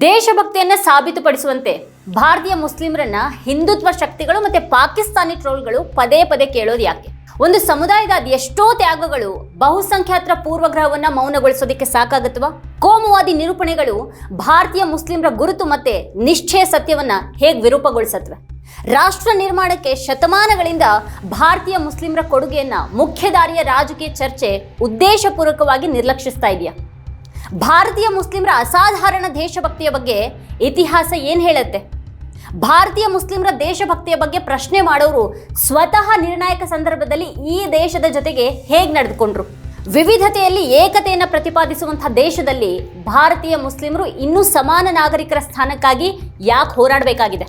ದೇಶಭಕ್ತಿಯನ್ನ ಸಾಬೀತುಪಡಿಸುವಂತೆ ಭಾರತೀಯ ಮುಸ್ಲಿಮರನ್ನ ಹಿಂದುತ್ವ ಶಕ್ತಿಗಳು ಮತ್ತೆ ಪಾಕಿಸ್ತಾನಿ ಟ್ರೋಲ್ಗಳು ಪದೇ ಪದೇ ಕೇಳೋದು ಯಾಕೆ? ಒಂದು ಸಮುದಾಯದ ಎಷ್ಟೋ ತ್ಯಾಗಗಳು ಬಹುಸಂಖ್ಯಾತರ ಪೂರ್ವಗ್ರಹವನ್ನ ಮೌನಗೊಳಿಸೋದಕ್ಕೆ ಸಾಕಾಗತ್ವಾ? ಕೋಮುವಾದಿ ನಿರೂಪಣೆಗಳು ಭಾರತೀಯ ಮುಸ್ಲಿಮರ ಗುರುತು ಮತ್ತೆ ನಿಶ್ಚಯ ಸತ್ಯವನ್ನ ಹೇಗೆ ವಿರೂಪಗೊಳಿಸತ್ವೆ? ರಾಷ್ಟ್ರ ನಿರ್ಮಾಣಕ್ಕೆ ಶತಮಾನಗಳಿಂದ ಭಾರತೀಯ ಮುಸ್ಲಿಮರ ಕೊಡುಗೆಯನ್ನ ಮುಖ್ಯಧಾರಿಯ ರಾಜಕೀಯ ಚರ್ಚೆ ಉದ್ದೇಶಪೂರ್ವಕವಾಗಿ ನಿರ್ಲಕ್ಷಿಸ್ತಾ ಇದೆಯಾ? ಭಾರತೀಯ ಮುಸ್ಲಿಮರ ಅಸಾಧಾರಣ ದೇಶಭಕ್ತಿಯ ಬಗ್ಗೆ ಇತಿಹಾಸ ಏನು ಹೇಳುತ್ತೆ? ಭಾರತೀಯ ಮುಸ್ಲಿಮರ ದೇಶಭಕ್ತಿಯ ಬಗ್ಗೆ ಪ್ರಶ್ನೆ ಮಾಡೋರು ಸ್ವತಃ ನಿರ್ಣಾಯಕ ಸಂದರ್ಭದಲ್ಲಿ ಈ ದೇಶದ ಜೊತೆಗೆ ಹೇಗೆ ನಡೆದುಕೊಂಡ್ರು? ವಿವಿಧತೆಯಲ್ಲಿ ಏಕತೆಯನ್ನು ಪ್ರತಿಪಾದಿಸುವಂತಹ ದೇಶದಲ್ಲಿ ಭಾರತೀಯ ಮುಸ್ಲಿಮರು ಇನ್ನೂ ಸಮಾನ ನಾಗರಿಕರ ಸ್ಥಾನಕ್ಕಾಗಿ ಯಾಕೆ ಹೋರಾಡಬೇಕಾಗಿದೆ?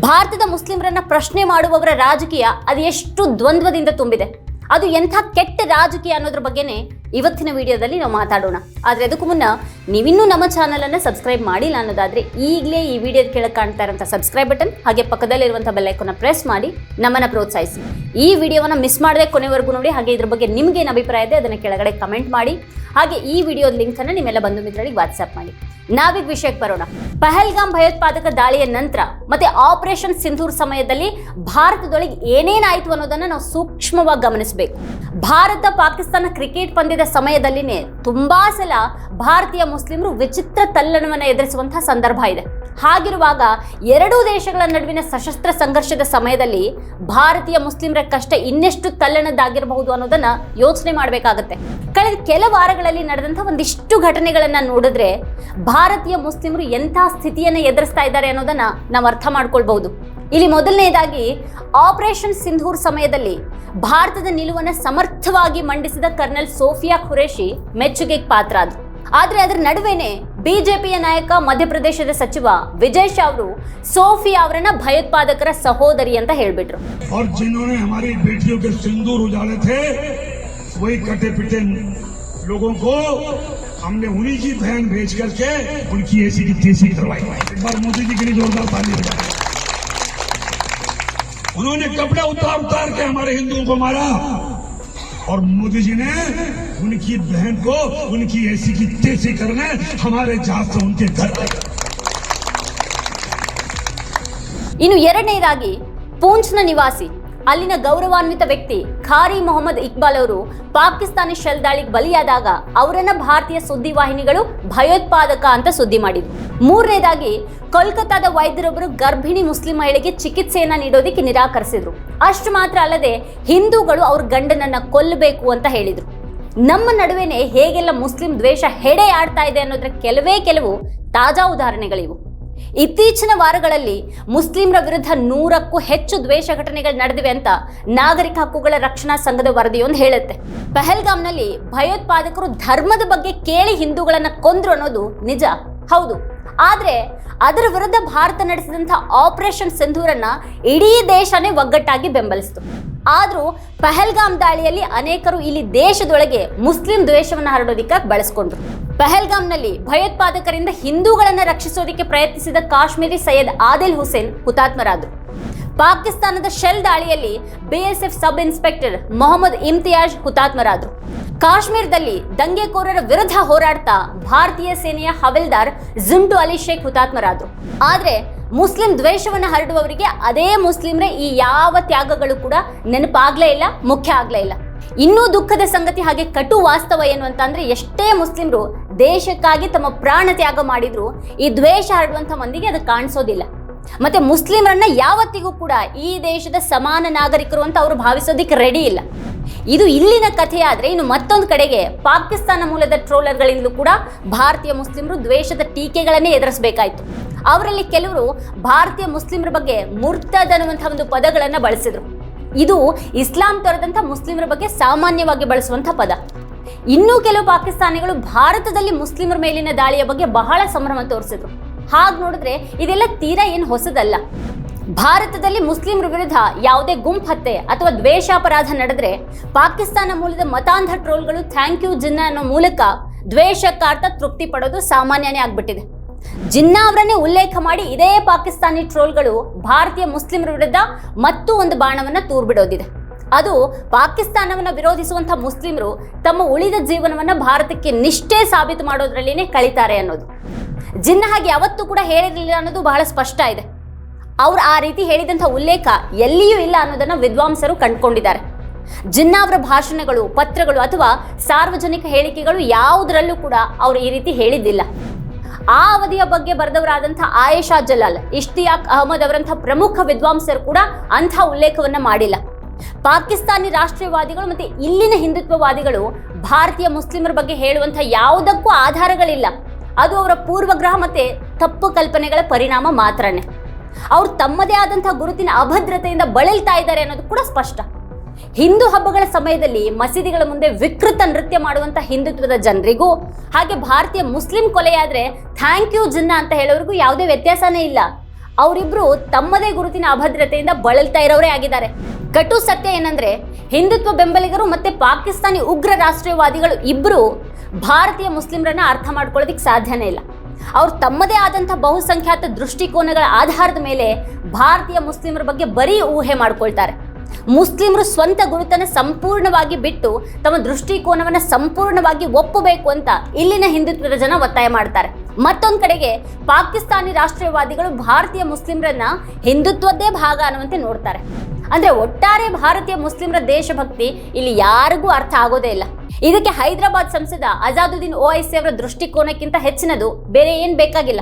ಭಾರತದ ಮುಸ್ಲಿಮರನ್ನ ಪ್ರಶ್ನೆ ಮಾಡುವವರ ರಾಜಕೀಯ ಅದು ಎಷ್ಟು ದ್ವಂದ್ವದಿಂದ ತುಂಬಿದೆ? ಅದು ಎಂಥ ಕೆಟ್ಟ ರಾಜಕೀಯ ಅನ್ನೋದ್ರ ಬಗ್ಗೆನೇ ಇವತ್ತಿನ ವಿಡಿಯೋದಲ್ಲಿ ನಾವು ಮಾತಾಡೋಣ. ಆದರೆ ಅದಕ್ಕೂ ಮುನ್ನ ನೀವಿನ್ನೂ ನಮ್ಮ ಚಾನಲನ್ನು ಸಬ್ಸ್ಕ್ರೈಬ್ ಮಾಡಿಲ್ಲ ಅನ್ನೋದಾದ್ರೆ ಈಗಲೇ ಈ ವಿಡಿಯೋದ ಕೆಳಗೆ ಕಾಣ್ತಾ ಇರೋಂಥ ಸಬ್ಸ್ಕ್ರೈಬ್ ಬಟನ್, ಹಾಗೆ ಪಕ್ಕದಲ್ಲಿರುವಂಥ ಬೆಲ್ಲೈಕನ್ನ ಪ್ರೆಸ್ ಮಾಡಿ ನಮ್ಮನ್ನು ಪ್ರೋತ್ಸಾಹಿಸಿ. ಈ ವಿಡಿಯೋವನ್ನು ಮಿಸ್ ಮಾಡದೆ ಕೊನೆವರೆಗೂ ನೋಡಿ, ಹಾಗೆ ಇದ್ರ ಬಗ್ಗೆ ನಿಮ್ಗೇನು ಅಭಿಪ್ರಾಯ ಇದೆ ಅದನ್ನು ಕೆಳಗಡೆ ಕಮೆಂಟ್ ಮಾಡಿ, ಹಾಗೆ ಈ ವಿಡಿಯೋದ ಲಿಂಕನ್ನು ನಿಮ್ಮೆಲ್ಲ ಬಂಧು ಮಿತ್ರರಿಗೆ ವಾಟ್ಸಪ್ ಮಾಡಿ. ನಾವೀಗ ವಿಷಯಕ್ಕೆ ಬರೋಣ. ಪಹಲ್ಗಾಮ್ ಭಯೋತ್ಪಾದಕ ದಾಳಿಯ ನಂತರ ಮತ್ತೆ ಆಪರೇಷನ್ ಸಿಂಧೂರ್ ಸಮಯದಲ್ಲಿ ಭಾರತದೊಳಗೆ ಏನೇನಾಯಿತು ಅನ್ನೋದನ್ನ ನಾವು ಸೂಕ್ಷ್ಮವಾಗಿ ಗಮನಿಸಬೇಕು. ಭಾರತ ಪಾಕಿಸ್ತಾನ ಕ್ರಿಕೆಟ್ ಪಂದ್ಯದ ಸಮಯದಲ್ಲಿನೇ ತುಂಬಾ ಸಲ ಭಾರತೀಯ ಮುಸ್ಲಿಮರು ವಿಚಿತ್ರ ತಲ್ಲಣವನ್ನು ಎದುರಿಸುವಂತಹ ಸಂದರ್ಭ ಇದೆ. ಹಾಗಿರುವಾಗ ಎರಡೂ ದೇಶಗಳ ನಡುವಿನ ಸಶಸ್ತ್ರ ಸಂಘರ್ಷದ ಸಮಯದಲ್ಲಿ ಭಾರತೀಯ ಮುಸ್ಲಿಮರ ಕಷ್ಟ ಇನ್ನೆಷ್ಟು ತಲ್ಲಣದ್ದಾಗಿರಬಹುದು ಅನ್ನೋದನ್ನ ಯೋಚನೆ ಮಾಡಬೇಕಾಗತ್ತೆ. ಕಳೆದ ಕೆಲ ವಾರಗಳಲ್ಲಿ ನಡೆದಂಥ ಒಂದಿಷ್ಟು ಘಟನೆಗಳನ್ನ ನೋಡಿದ್ರೆ ಭಾರತೀಯ ಮುಸ್ಲಿಮರು ಎಂಥ ಸ್ಥಿತಿಯನ್ನು ಎದುರಿಸ್ತಾ ಇದ್ದಾರೆ ಅನ್ನೋದನ್ನ ನಾವು ಅರ್ಥ ಮಾಡ್ಕೊಳ್ಬಹುದು. ಇಲ್ಲಿ ಮೊದಲನೇದಾಗಿ ಆಪರೇಷನ್ ಸಿಂಧೂರ್ ಸಮಯದಲ್ಲಿ ಭಾರತದ ನಿಲುವನ್ನು ಸಮರ್ಥವಾಗಿ ಮಂಡಿಸಿದ ಕರ್ನಲ್ ಸೋಫಿಯಾ ಖುರೇಶಿ ಮೆಚ್ಚುಗೆಗೆ ಪಾತ್ರ ಆದ್ರು ಆದ್ರೆ ಅದರ ನಡುವೆನೆ ಬಿಜೆಪಿಯ ನಾಯಕ ಮಧ್ಯಪ್ರದೇಶದ ಸಚಿವ ವಿಜಯ್ ಶಾ ಅವರು ಸೋಫಿಯಾ ಅವರನ್ನ ಭಯೋತ್ಪಾದಕರ ಸಹೋದರಿ ಅಂತ ಹೇಳ್ಬಿಟ್ರು और जिन्होंने हमारी बेटियों के सिंदूर उजाड़े थे वही कटे पिटे लोगों को हमने उन्हीं की बहन भेज करके उनकी ऐसी की तेजी करवाई एक बार मोदी जी के लिए जोरदार ताली बजाएं। उन्होंने कपड़े उतार उतार के हमारे हिंदुओं को मारा और मोदी जी ने उनकी बहन को उनकी ऐसी की तेजी करने हमारे जहाज से उनके घर तक ಇನ್ನು ಎರಡನೇದಾಗಿ ಪೂಂಚ್ನ ನಿವಾಸಿ ಅಲ್ಲಿನ ಗೌರವಾನ್ವಿತ ವ್ಯಕ್ತಿ ಖಾರಿ ಮೊಹಮ್ಮದ್ ಇಕ್ಬಾಲ್ ಅವರು ಪಾಕಿಸ್ತಾನಿ ಶೆಲ್ ದಾಳಿಗೆ ಬಲಿಯಾದಾಗ ಅವರನ್ನ ಭಾರತೀಯ ಸುದ್ದಿವಾಹಿನಿಗಳು ಭಯೋತ್ಪಾದಕ ಅಂತ ಸುದ್ದಿ ಮಾಡಿದ್ರು. ಮೂರನೇದಾಗಿ, ಕೋಲ್ಕತ್ತಾದ ವೈದ್ಯರೊಬ್ಬರು ಗರ್ಭಿಣಿ ಮುಸ್ಲಿಂ ಮಹಿಳೆಗೆ ಚಿಕಿತ್ಸೆಯನ್ನ ನೀಡೋದಕ್ಕೆ ನಿರಾಕರಿಸಿದ್ರು. ಅಷ್ಟು ಮಾತ್ರ ಅಲ್ಲದೆ ಹಿಂದೂಗಳು ಅವ್ರ ಗಂಡನನ್ನ ಕೊಲ್ಲಬೇಕು ಅಂತ ಹೇಳಿದ್ರು. ನಮ್ಮ ನಡುವೆನೆ ಹೇಗೆಲ್ಲ ಮುಸ್ಲಿಂ ದ್ವೇಷ ಹೆಡೆ ಆಡ್ತಾ ಇದೆ ಅನ್ನೋದ್ರ ಕೆಲವೇ ಕೆಲವು ತಾಜಾ ಉದಾಹರಣೆಗಳಿವು. ಇತ್ತೀಚಿನ ವಾರಗಳಲ್ಲಿ ಮುಸ್ಲಿಮರ ವಿರುದ್ಧ ನೂರಕ್ಕೂ ಹೆಚ್ಚು ದ್ವೇಷ ಘಟನೆಗಳು ನಡೆದಿವೆ ಅಂತ ನಾಗರಿಕ ಹಕ್ಕುಗಳ ರಕ್ಷಣಾ ಸಂಘದ ವರದಿಯೊಂದು ಹೇಳುತ್ತೆ. ಪಹಲ್ಗಾಮ್ನಲ್ಲಿ ಭಯೋತ್ಪಾದಕರು ಧರ್ಮದ ಬಗ್ಗೆ ಕೇಳಿ ಹಿಂದೂಗಳನ್ನು ಕೊಂದ್ರು ಅನ್ನೋದು ನಿಜ? ಹೌದು. ಆದ್ರೆ ಅದರ ವಿರುದ್ಧ ಭಾರತ ನಡೆಸಿದಂಥ ಆಪರೇಷನ್ ಸಿಂಧೂರನ್ನು ಇಡೀ ದೇಶನೇ ಒಗ್ಗಟ್ಟಾಗಿ ಬೆಂಬಲಿಸಿತು. ಆದರೂ ಪಹಲ್ಗಾಮ್ ದಾಳಿಯಲ್ಲಿ ಅನೇಕರು ಇಲ್ಲಿ ದೇಶದೊಳಗೆ ಮುಸ್ಲಿಂ ದ್ವೇಷವನ್ನು ಹರಡೋದಿಕ್ಕೆ ಬಳಸ್ಕೊಂಡ್ರು. ಪಹಲ್ಗಾಮ್ನಲ್ಲಿ ಭಯೋತ್ಪಾದಕರಿಂದ ಹಿಂದೂಗಳನ್ನು ರಕ್ಷಿಸೋದಕ್ಕೆ ಪ್ರಯತ್ನಿಸಿದ ಕಾಶ್ಮೀರಿ ಸೈಯದ್ ಆದಿಲ್ ಹುಸೇನ್ ಹುತಾತ್ಮರಾದರು. ಪಾಕಿಸ್ತಾನದ ಶೆಲ್ ದಾಳಿಯಲ್ಲಿ BSF sub inspector Mohammed Imtiaz ಹುತಾತ್ಮರಾದರು. ಕಾಶ್ಮೀರದಲ್ಲಿ ದಂಗೆಕೋರರ ವಿರುದ್ಧ ಹೋರಾಡ್ತಾ ಭಾರತೀಯ ಸೇನೆಯ ಹವಿಲ್ದಾರ್ ಜುಂಟು ಅಲಿ ಶೇಖ್ ಹುತಾತ್ಮರಾದರು. ಆದರೆ ಮುಸ್ಲಿಂ ದ್ವೇಷವನ್ನು ಹರಡುವವರಿಗೆ ಅದೇ ಮುಸ್ಲಿಮ್ರೆ ಈ ಯಾವ ತ್ಯಾಗಗಳು ಕೂಡ ನೆನಪಾಗ್ಲೇ ಇಲ್ಲ, ಮುಖ್ಯ ಆಗ್ಲೇ ಇಲ್ಲ. ಇನ್ನೂ ದುಃಖದ ಸಂಗತಿ ಹಾಗೆ ಕಟು ವಾಸ್ತವ ಏನು ಅಂತಂದ್ರೆ ಎಷ್ಟೇ ಮುಸ್ಲಿಮರು ದೇಶಕ್ಕಾಗಿ ತಮ್ಮ ಪ್ರಾಣ ತ್ಯಾಗ ಮಾಡಿದ್ರು ಈ ದ್ವೇಷ ಹರಡುವಂಥ ಮಂದಿಗೆ ಅದು ಕಾಣಿಸೋದಿಲ್ಲ. ಮತ್ತೆ ಮುಸ್ಲಿಮರನ್ನ ಯಾವತ್ತಿಗೂ ಕೂಡ ಈ ದೇಶದ ಸಮಾನ ನಾಗರಿಕರು ಅಂತ ಅವರು ಭಾವಿಸೋದಿಕ್ಕೆ ರೆಡಿ ಇಲ್ಲ. ಇದು ಇಲ್ಲಿನ ಕಥೆಯಾದ್ರೆ ಇನ್ನು ಮತ್ತೊಂದು ಕಡೆಗೆ ಪಾಕಿಸ್ತಾನ ಮೂಲದ ಟ್ರೋಲರ್ಗಳಿಂದಲೂ ಕೂಡ ಭಾರತೀಯ ಮುಸ್ಲಿಮರು ದ್ವೇಷದ ಟೀಕೆಗಳನ್ನೇ ಎದುರಿಸಬೇಕಾಯ್ತು. ಅವರಲ್ಲಿ ಕೆಲವರು ಭಾರತೀಯ ಮುಸ್ಲಿಮರ ಬಗ್ಗೆ ಮುರ್ತದ್ ಅನ್ನುವಂಥ ಒಂದು ಪದಗಳನ್ನು ಬಳಸಿದ್ರು. ಇದು ಇಸ್ಲಾಂ ತೊರೆದಂಥ ಮುಸ್ಲಿಮರ ಬಗ್ಗೆ ಸಾಮಾನ್ಯವಾಗಿ ಬಳಸುವಂಥ ಪದ. ಇನ್ನೂ ಕೆಲವು ಪಾಕಿಸ್ತಾನಿಗಳು ಭಾರತದಲ್ಲಿ ಮುಸ್ಲಿಮರ ಮೇಲಿನ ದಾಳಿಯ ಬಗ್ಗೆ ಬಹಳ ಸಂಭ್ರಮ ತೋರಿಸಿದ್ರು. ಹಾಗೆ ನೋಡಿದ್ರೆ ಇದೆಲ್ಲ ತೀರಾ ಏನು ಹೊಸದಲ್ಲ. ಭಾರತದಲ್ಲಿ ಮುಸ್ಲಿಮರ ವಿರುದ್ಧ ಯಾವುದೇ ಗುಂಪು ಹತ್ಯೆ ಅಥವಾ ದ್ವೇಷಾಪರಾಧ ನಡೆದ್ರೆ ಪಾಕಿಸ್ತಾನ ಮೂಲದ ಮತಾಂಧ ಟ್ರೋಲ್ಗಳು ಥ್ಯಾಂಕ್ ಯು ಜಿನ್ನ ಅನ್ನೋ ಮೂಲಕ ದ್ವೇಷಕ್ಕಾರ್ಥ ತೃಪ್ತಿ ಪಡೋದು ಸಾಮಾನ್ಯನೇ ಆಗ್ಬಿಟ್ಟಿದೆ. ಜಿನ್ನಾ ಅವರನ್ನೇ ಉಲ್ಲೇಖ ಮಾಡಿ ಇದೇ ಪಾಕಿಸ್ತಾನಿ ಟ್ರೋಲ್ಗಳು ಭಾರತೀಯ ಮುಸ್ಲಿಮರ ವಿರುದ್ಧ ಮತ್ತೂ ಒಂದು ಬಾಣವನ್ನು ತೂರ್ಬಿಡೋದಿದೆ. ಅದು ಪಾಕಿಸ್ತಾನವನ್ನು ವಿರೋಧಿಸುವಂಥ ಮುಸ್ಲಿಮರು ತಮ್ಮ ಉಳಿದ ಜೀವನವನ್ನು ಭಾರತಕ್ಕೆ ನಿಷ್ಠೆ ಸಾಬೀತು ಮಾಡೋದ್ರಲ್ಲಿನೇ ಕಳೀತಾರೆ ಅನ್ನೋದು. ಜಿನ್ನ ಹಾಗೆ ಯಾವತ್ತೂ ಕೂಡ ಹೇಳಿರಲಿಲ್ಲ ಅನ್ನೋದು ಬಹಳ ಸ್ಪಷ್ಟ ಇದೆ. ಅವ್ರು ಆ ರೀತಿ ಹೇಳಿದಂಥ ಉಲ್ಲೇಖ ಎಲ್ಲಿಯೂ ಇಲ್ಲ ಅನ್ನೋದನ್ನು ವಿದ್ವಾಂಸರು ಕಂಡುಕೊಂಡಿದ್ದಾರೆ. ಜಿನ್ನ ಅವರ ಭಾಷಣಗಳು, ಪತ್ರಗಳು ಅಥವಾ ಸಾರ್ವಜನಿಕ ಹೇಳಿಕೆಗಳು ಯಾವುದರಲ್ಲೂ ಕೂಡ ಅವರು ಈ ರೀತಿ ಹೇಳಿದ್ದಿಲ್ಲ. ಆ ಅವಧಿಯ ಬಗ್ಗೆ ಬರೆದವರಾದಂಥ ಆಯೇಷಾ ಜಲಾಲ್ ಇಷ್ತಿಯಾಕ್ ಅಹಮದ್ ಅವರಂಥ ಪ್ರಮುಖ ವಿದ್ವಾಂಸರು ಕೂಡ ಅಂಥ ಉಲ್ಲೇಖವನ್ನು ಮಾಡಿಲ್ಲ. ಪಾಕಿಸ್ತಾನಿ ರಾಷ್ಟ್ರೀಯವಾದಿಗಳು ಮತ್ತು ಇಲ್ಲಿನ ಹಿಂದುತ್ವವಾದಿಗಳು ಭಾರತೀಯ ಮುಸ್ಲಿಮರ ಬಗ್ಗೆ ಹೇಳುವಂಥ ಯಾವುದಕ್ಕೂ ಆಧಾರಗಳಿಲ್ಲ. ಅದು ಅವರ ಪೂರ್ವಗ್ರಹ ಮತ್ತೆ ತಪ್ಪು ಕಲ್ಪನೆಗಳ ಪರಿಣಾಮ ಮಾತ್ರನೇ. ಅವ್ರು ತಮ್ಮದೇ ಆದಂತಹ ಗುರುತಿನ ಅಭದ್ರತೆಯಿಂದ ಬಳಲ್ತಾ ಇದ್ದಾರೆ ಅನ್ನೋದು ಕೂಡ ಸ್ಪಷ್ಟ. ಹಿಂದೂ ಹಬ್ಬಗಳ ಸಮಯದಲ್ಲಿ ಮಸೀದಿಗಳ ಮುಂದೆ ವಿಕೃತ ನೃತ್ಯ ಮಾಡುವಂಥ ಹಿಂದುತ್ವದ ಜನರಿಗೂ, ಹಾಗೆ ಭಾರತೀಯ ಮುಸ್ಲಿಂ ಕೊಲೆಯಾದರೆ ಥ್ಯಾಂಕ್ ಯು ಜಿನ್ನಾ ಅಂತ ಹೇಳೋರಿಗೂ ಯಾವುದೇ ವ್ಯತ್ಯಾಸನೇ ಇಲ್ಲ. ಅವರಿಬ್ಬರು ತಮ್ಮದೇ ಗುರುತಿನ ಅಭದ್ರತೆಯಿಂದ ಬಳಲ್ತಾ ಇರೋರೇ ಆಗಿದ್ದಾರೆ. ಕಟು ಸತ್ಯ ಏನಂದ್ರೆ, ಹಿಂದುತ್ವ ಬೆಂಬಲಿಗರು ಮತ್ತೆ ಪಾಕಿಸ್ತಾನಿ ಉಗ್ರ ರಾಷ್ಟ್ರೀಯವಾದಿಗಳು ಇಬ್ರು ಭಾರತೀಯ ಮುಸ್ಲಿಮರನ್ನ ಅರ್ಥ ಮಾಡ್ಕೊಳ್ಳೋದಿಕ್ ಸಾಧ್ಯನೇ ಇಲ್ಲ. ಅವ್ರು ತಮ್ಮದೇ ಆದಂಥ ಬಹುಸಂಖ್ಯಾತ ದೃಷ್ಟಿಕೋನಗಳ ಆಧಾರದ ಮೇಲೆ ಭಾರತೀಯ ಮುಸ್ಲಿಮರ ಬಗ್ಗೆ ಬರೀ ಊಹೆ ಮಾಡ್ಕೊಳ್ತಾರೆ. ಮುಸ್ಲಿಮರು ಸ್ವಂತ ಗುರುತನ್ನು ಸಂಪೂರ್ಣವಾಗಿ ಬಿಟ್ಟು ತಮ್ಮ ದೃಷ್ಟಿಕೋನವನ್ನು ಸಂಪೂರ್ಣವಾಗಿ ಒಪ್ಪಬೇಕು ಅಂತ ಇಲ್ಲಿನ ಹಿಂದುತ್ವದ ಜನ ಒತ್ತಾಯ ಮಾಡ್ತಾರೆ. ಮತ್ತೊಂದು ಕಡೆಗೆ ಪಾಕಿಸ್ತಾನಿ ರಾಷ್ಟ್ರೀಯವಾದಿಗಳು ಭಾರತೀಯ ಮುಸ್ಲಿಮರನ್ನ ಹಿಂದುತ್ವದ್ದೇ ಭಾಗ ಅನ್ನುವಂತೆ ನೋಡ್ತಾರೆ. ಅಂದ್ರೆ ಒಟ್ಟಾರೆ ಭಾರತೀಯ ಮುಸ್ಲಿಮರ ದೇಶಭಕ್ತಿ ಇಲ್ಲಿ ಯಾರಿಗೂ ಅರ್ಥ ಆಗೋದೇ ಇಲ್ಲ. ಇದಕ್ಕೆ ಹೈದರಾಬಾದ್ ಸಂಸದ ಅಜಾದುದ್ದೀನ್ ಓಐಸಿ ಅವರ ದೃಷ್ಟಿಕೋನಕ್ಕಿಂತ ಹೆಚ್ಚಿನದು ಬೇರೆ ಏನ್ ಬೇಕಾಗಿಲ್ಲ.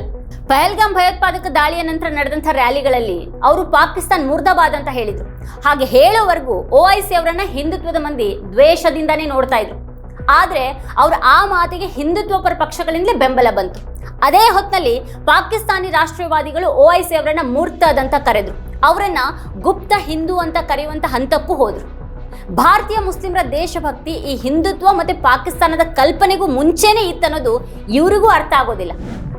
ಪಹಲ್ಗಾಮ್ ಭಯೋತ್ಪಾದಕ ದಾಳಿಯ ನಂತರ ನಡೆದಂಥ ರ್ಯಾಲಿಗಳಲ್ಲಿ ಅವರು ಪಾಕಿಸ್ತಾನ್ ಮುರ್ದಾಬಾದ್ ಅಂತ ಹೇಳಿದ್ರು. ಹಾಗೆ ಹೇಳೋವರೆಗೂ ಓಐಸಿ ಅವರನ್ನ ಹಿಂದುತ್ವದ ಮಂದಿ ದ್ವೇಷದಿಂದಾನೇ ನೋಡ್ತಾ ಇದ್ರು. ಆದ್ರೆ ಅವರು ಆ ಮಾತಿಗೆ ಹಿಂದುತ್ವ ಪರ ಪಕ್ಷಗಳಿಂದಲೇ ಬೆಂಬಲ ಬಂತು. ಅದೇ ಹೊತ್ತಿನಲ್ಲಿ ಪಾಕಿಸ್ತಾನಿ ರಾಷ್ಟ್ರೀಯವಾದಿಗಳು ಓಐಸಿ ಅವರನ್ನ ಮೂರ್ತದ್ ಅಂತ ಕರೆದ್ರು. ಅವರನ್ನ ಗುಪ್ತ ಹಿಂದೂ ಅಂತ ಕರೆಯುವಂತ ಹಂತಕ್ಕೂ ಹೋದರು. ಭಾರತೀಯ ಮುಸ್ಲಿಮರ ದೇಶಭಕ್ತಿ ಈ ಹಿಂದುತ್ವ ಮತ್ತೆ ಪಾಕಿಸ್ತಾನದ ಕಲ್ಪನೆಗೂ ಮುಂಚೆನೇ ಇತ್ತನ್ನೋದು ಇವರಿಗೂ ಅರ್ಥ ಆಗೋದಿಲ್ಲ.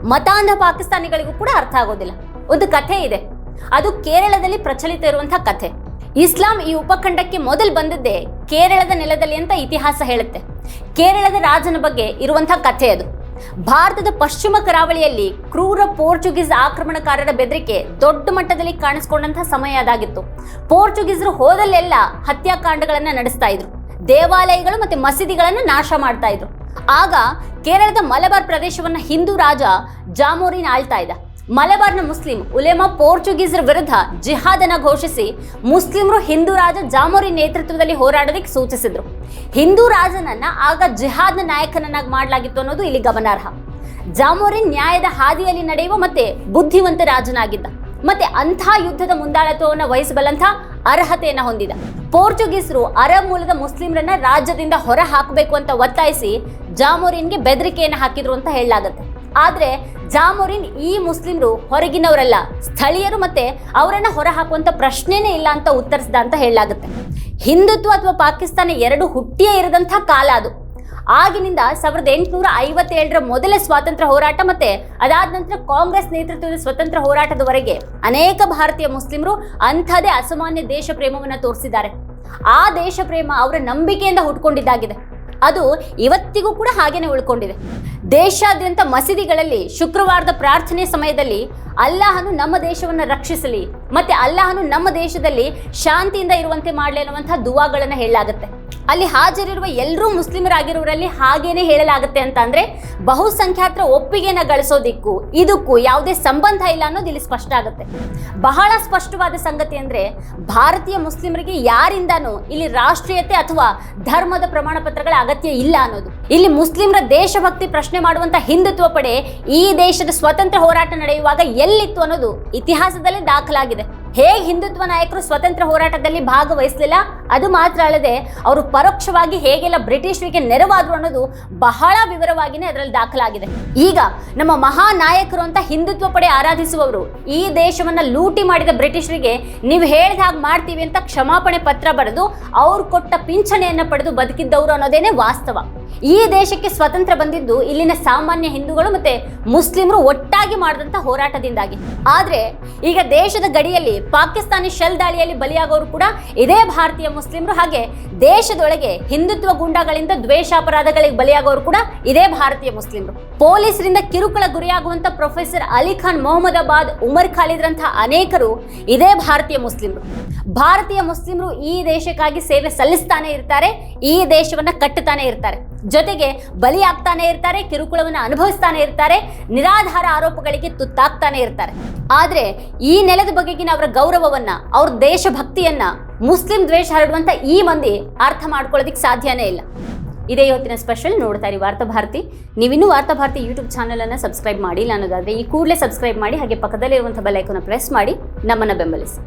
ಮತಾಂಧ ಪಾಕಿಸ್ತಾನಿಗಳಿಗೂ ಕೂಡ ಅರ್ಥ ಆಗೋದಿಲ್ಲ. ಒಂದು ಕಥೆ ಇದೆ. ಅದು ಕೇರಳದಲ್ಲಿ ಪ್ರಚಲಿತ ಇರುವಂತಹ ಕಥೆ. ಇಸ್ಲಾಂ ಈ ಉಪಖಂಡಕ್ಕೆ ಮೊದಲು ಬಂದದ್ದೇ ಕೇರಳದ ನೆಲದಲ್ಲಿ ಅಂತ ಇತಿಹಾಸ ಹೇಳುತ್ತೆ. ಕೇರಳದ ರಾಜನ ಬಗ್ಗೆ ಇರುವಂತಹ ಕಥೆ ಅದು. ಭಾರತದ ಪಶ್ಚಿಮ ಕರಾವಳಿಯಲ್ಲಿ ಕ್ರೂರ ಪೋರ್ಚುಗೀಸ್ ಆಕ್ರಮಣಕಾರರ ಬೆದರಿಕೆ ದೊಡ್ಡ ಮಟ್ಟದಲ್ಲಿ ಕಾಣಿಸ್ಕೊಂಡಂತಹ ಸಮಯ ಅದಾಗಿತ್ತು. ಪೋರ್ಚುಗೀಸರು ಹೋದಲ್ಲೆಲ್ಲ ಹತ್ಯಾಕಾಂಡಗಳನ್ನ ನಡೆಸ್ತಾ ಇದ್ರು. ದೇವಾಲಯಗಳು ಮತ್ತೆ ಮಸೀದಿಗಳನ್ನ ನಾಶ ಮಾಡ್ತಾ ಇದ್ರು. ಆಗ ಕೇರಳದ ಮಲಬಾರ್ ಪ್ರದೇಶವನ್ನ ಹಿಂದೂ ರಾಜ ಜಾಮೋರಿನ್ ಆಳ್ತಾ ಇದ್ದ. ಮಲಬಾರ್ನ ಮುಸ್ಲಿಂ ಉಲೇಮಾ ಪೋರ್ಚುಗೀಸರ ವಿರುದ್ಧ ಜಿಹಾದನ ಘೋಷಿಸಿ ಮುಸ್ಲಿಮರು ಹಿಂದೂ ರಾಜ ಜಾಮೋರಿ ನೇತೃತ್ವದಲ್ಲಿ ಹೋರಾಡೋದಕ್ಕೆ ಸೂಚಿಸಿದ್ರು. ಹಿಂದೂ ರಾಜನನ್ನ ಆಗ ಜಿಹಾದ್ ನಾಯಕನನ್ನಾಗಿ ಮಾಡಲಾಗಿತ್ತು ಅನ್ನೋದು ಇಲ್ಲಿ ಗಮನಾರ್ಹ. ಜಾಮೋರಿನ್ ನ್ಯಾಯದ ಹಾದಿಯಲ್ಲಿ ನಡೆಯುವ ಮತ್ತೆ ಬುದ್ಧಿವಂತ ರಾಜನಾಗಿದ್ದ. ಮತ್ತೆ ಅಂಥ ಯುದ್ಧದ ಮುಂದಾಳತ್ವವನ್ನು ವಹಿಸಬಲ್ಲಂಥ ಅರ್ಹತೆಯನ್ನು ಹೊಂದಿದ. ಪೋರ್ಚುಗೀಸರು ಅರಬ್ ಮೂಲದ ಮುಸ್ಲಿಮರನ್ನ ರಾಜ್ಯದಿಂದ ಹೊರ ಹಾಕಬೇಕು ಅಂತ ಒತ್ತಾಯಿಸಿ ಜಾಮೋರಿನ್ಗೆ ಬೆದರಿಕೆಯನ್ನು ಹಾಕಿದ್ರು ಅಂತ ಹೇಳಲಾಗುತ್ತೆ. ಆದ್ರೆ ಜಾಮೋರಿನ್ ಈ ಮುಸ್ಲಿಮರು ಹೊರಗಿನವರಲ್ಲ. ಸ್ಥಳೀಯರು ಮತ್ತೆ ಅವರನ್ನ ಹೊರ ಹಾಕುವಂತ ಪ್ರಶ್ನೆನೇ ಇಲ್ಲ ಅಂತ ಉತ್ತರಿಸಿದ ಅಂತ ಹೇಳಲಾಗುತ್ತೆ. ಹಿಂದುತ್ವ ಅಥವಾ ಪಾಕಿಸ್ತಾನ ಎರಡು ಹುಟ್ಟಿಯೇ ಇರದಂತಹ ಕಾಲ ಅದು. ಆಗಿನಿಂದ ಸಾವಿರದ ಎಂಟುನೂರ ಐವತ್ತೇಳರ ಮೊದಲ ಸ್ವಾತಂತ್ರ್ಯ ಹೋರಾಟ ಮತ್ತೆ ಅದಾದ ನಂತರ ಕಾಂಗ್ರೆಸ್ ನೇತೃತ್ವದ ಸ್ವತಂತ್ರ ಹೋರಾಟದವರೆಗೆ ಅನೇಕ ಭಾರತೀಯ ಮುಸ್ಲಿಮರು ಅಂಥದೇ ಅಸಾಮಾನ್ಯ ದೇಶ ಪ್ರೇಮವನ್ನು ತೋರಿಸಿದ್ದಾರೆ. ಆ ದೇಶ ಪ್ರೇಮ ಅವರ ನಂಬಿಕೆಯಿಂದ ಹುಟ್ಕೊಂಡಿದ್ದಾಗಿದೆ. ಅದು ಇವತ್ತಿಗೂ ಕೂಡ ಹಾಗೇನೆ ಉಳ್ಕೊಂಡಿದೆ. ದೇಶಾದ್ಯಂತ ಮಸೀದಿಗಳಲ್ಲಿ ಶುಕ್ರವಾರದ ಪ್ರಾರ್ಥನೆ ಸಮಯದಲ್ಲಿ ಅಲ್ಲಾಹನು ನಮ್ಮ ದೇಶವನ್ನು ರಕ್ಷಿಸಲಿ, ಮತ್ತೆ ಅಲ್ಲಾಹನು ನಮ್ಮ ದೇಶದಲ್ಲಿ ಶಾಂತಿಯಿಂದ ಇರುವಂತೆ ಮಾಡಲಿ ಅನ್ನುವಂತಹ ದುವಾಗಳನ್ನು ಹೇಳಲಾಗುತ್ತೆ. ಅಲ್ಲಿ ಹಾಜರಿರುವ ಎಲ್ಲರೂ ಮುಸ್ಲಿಮರಾಗಿರುವವರಲ್ಲಿ ಹಾಗೇನೆ ಹೇಳಲಾಗುತ್ತೆ ಅಂತ ಅಂದ್ರೆ ಬಹುಸಂಖ್ಯಾತರ ಒಪ್ಪಿಗೆನ ಗಳಿಸೋದಿಕ್ಕೂ, ಇದಕ್ಕೂ ಯಾವುದೇ ಸಂಬಂಧ ಇಲ್ಲ ಅನ್ನೋದು ಇಲ್ಲಿ ಸ್ಪಷ್ಟ ಆಗುತ್ತೆ. ಬಹಳ ಸ್ಪಷ್ಟವಾದ ಸಂಗತಿ ಅಂದ್ರೆ ಭಾರತೀಯ ಮುಸ್ಲಿಮರಿಗೆ ಯಾರಿಂದಾನೂ ಇಲ್ಲಿ ರಾಷ್ಟ್ರೀಯತೆ ಅಥವಾ ಧರ್ಮದ ಪ್ರಮಾಣ ಪತ್ರಗಳ ಅಗತ್ಯ ಇಲ್ಲ ಅನ್ನೋದು. ಇಲ್ಲಿ ಮುಸ್ಲಿಮರ ದೇಶಭಕ್ತಿ ಪ್ರಶ್ನೆ ಮಾಡುವಂತ ಹಿಂದುತ್ವ ಪಡೆ ಈ ದೇಶದ ಸ್ವತಂತ್ರ ಹೋರಾಟ ನಡೆಯುವಾಗ ಎಲ್ಲಿತ್ತು ಅನ್ನೋದು ಇತಿಹಾಸದಲ್ಲಿ ದಾಖಲಾಗಿದೆ. ಹೇಗೆ ಹಿಂದುತ್ವ ನಾಯಕರು ಸ್ವತಂತ್ರ ಹೋರಾಟದಲ್ಲಿ ಭಾಗವಹಿಸಲಿಲ್ಲ? ಅದು ಮಾತ್ರ ಅಲ್ಲದೆ ಅವರು ಪರೋಕ್ಷವಾಗಿ ಹೇಗೆಲ್ಲ ಬ್ರಿಟಿಷರಿಗೆ ನೆರವಾದರು ಅನ್ನೋದು ಬಹಳ ವಿವರವಾಗಿನೇ ಅದರಲ್ಲಿ ದಾಖಲಾಗಿದೆ. ಈಗ ನಮ್ಮ ಮಹಾ ನಾಯಕರು ಅಂತ ಹಿಂದುತ್ವ ಪಡೆ ಆರಾಧಿಸುವವರು ಈ ದೇಶವನ್ನ ಲೂಟಿ ಮಾಡಿದ ಬ್ರಿಟಿಷರಿಗೆ ನೀವು ಹೇಳಿದ ಹಾಗೆ ಮಾಡ್ತೀವಿ ಅಂತ ಕ್ಷಮಾಪಣೆ ಪತ್ರ ಬರೆದು ಅವ್ರು ಕೊಟ್ಟ ಪಿಂಚಣಿಯನ್ನು ಪಡೆದು ಬದುಕಿದ್ದವರು ಅನ್ನೋದೇನೆ ವಾಸ್ತವ. ಈ ದೇಶಕ್ಕೆ ಸ್ವತಂತ್ರ ಬಂದಿದ್ದು ಇಲ್ಲಿನ ಸಾಮಾನ್ಯ ಹಿಂದೂಗಳು ಮತ್ತೆ ಮುಸ್ಲಿಮರು ಒಟ್ಟಾಗಿ ಮಾಡಿದಂತ ಹೋರಾಟದಿಂದಾಗಿ. ಆದ್ರೆ ಈಗ ದೇಶದ ಗಡಿಯಲ್ಲಿ ಪಾಕಿಸ್ತಾನಿ ಶೆಲ್ ದಾಳಿಯಲ್ಲಿ ಬಲಿಯಾಗೋರು ಕೂಡ ಇದೇ ಭಾರತೀಯ ಮುಸ್ಲಿಂ ಮುಸ್ಲಿಮರು. ಹಾಗೆ ದೇಶದೊಳಗೆ ಹಿಂದುತ್ವ ಗುಂಡಗಳಿಂದ ದ್ವೇಷ ಅಪರಾಧಗಳಿಗೆ ಬಲಿಯಾಗೋರು ಕೂಡ ಇದೇ ಭಾರತೀಯ ಮುಸ್ಲಿಮರು. ಪೊಲೀಸರಿಂದ ಕಿರುಕುಳ ಗುರಿಯಾಗುವಂತ ಪ್ರೊಫೆಸರ್ ಅಲಿ ಖಾನ್ ಮೊಹಮ್ಮದಾಬಾದ್, ಉಮರ್ ಖಾಲಿದ್ರಂತಹ ಅನೇಕರು ಇದೇ ಭಾರತೀಯ ಮುಸ್ಲಿಮರು. ಭಾರತೀಯ ಮುಸ್ಲಿಮರು ಈ ದೇಶಕ್ಕಾಗಿ ಸೇವೆ ಸಲ್ಲಿಸ್ತಾನೆ ಇರ್ತಾರೆ, ಈ ದೇಶವನ್ನ ಕಟ್ಟುತ್ತಾನೆ ಇರ್ತಾರೆ. ಜೊತೆಗೆ ಬಲಿಯಾಗ್ತಾನೆ ಇರ್ತಾರೆ, ಕಿರುಕುಳವನ್ನು ಅನುಭವಿಸ್ತಾನೆ ಇರ್ತಾರೆ, ನಿರಾಧಾರ ಆರೋಪಗಳಿಗೆ ತುತ್ತಾಗ್ತಾನೆ ಇರ್ತಾರೆ. ಆದರೆ ಈ ನೆಲದ ಬಗೆಗಿನ ಅವರ ಗೌರವವನ್ನ, ಅವ್ರ ದೇಶಭಕ್ತಿಯನ್ನ ಮುಸ್ಲಿಂ ದ್ವೇಷ ಹರಡುವಂತ ಈ ಮಂದಿ ಅರ್ಥ ಮಾಡ್ಕೊಳ್ಳೋದಿಕ್ ಸಾಧ್ಯನೇ ಇಲ್ಲ. ಇದೇ ಇವತ್ತಿನ ಸ್ಪೆಷಲ್ ನೋಡ್ತಾ ಇರಿ ವಾರ್ತಾಭಾರತಿ ನೀವಿನ್ನೂ ವಾರ್ತಾ ಭಾರತಿ ಯೂಟ್ಯೂಬ್ ಚಾನಲನ್ನು ಸಬ್ಸ್ಕ್ರೈಬ್ ಮಾಡಿಲ್ಲ ಅನ್ನೋದಾದರೆ ಈ ಕೂಡಲೇ ಸಬ್ಸ್ಕ್ರೈಬ್ ಮಾಡಿ, ಹಾಗೆ ಪಕ್ಕದಲ್ಲಿರುವಂಥ ಇರುವಂಥ ಐಕಾನ್ ಪ್ರೆಸ್ ಮಾಡಿ, ನಮ್ಮನ್ನು ಬೆಂಬಲಿಸಿ.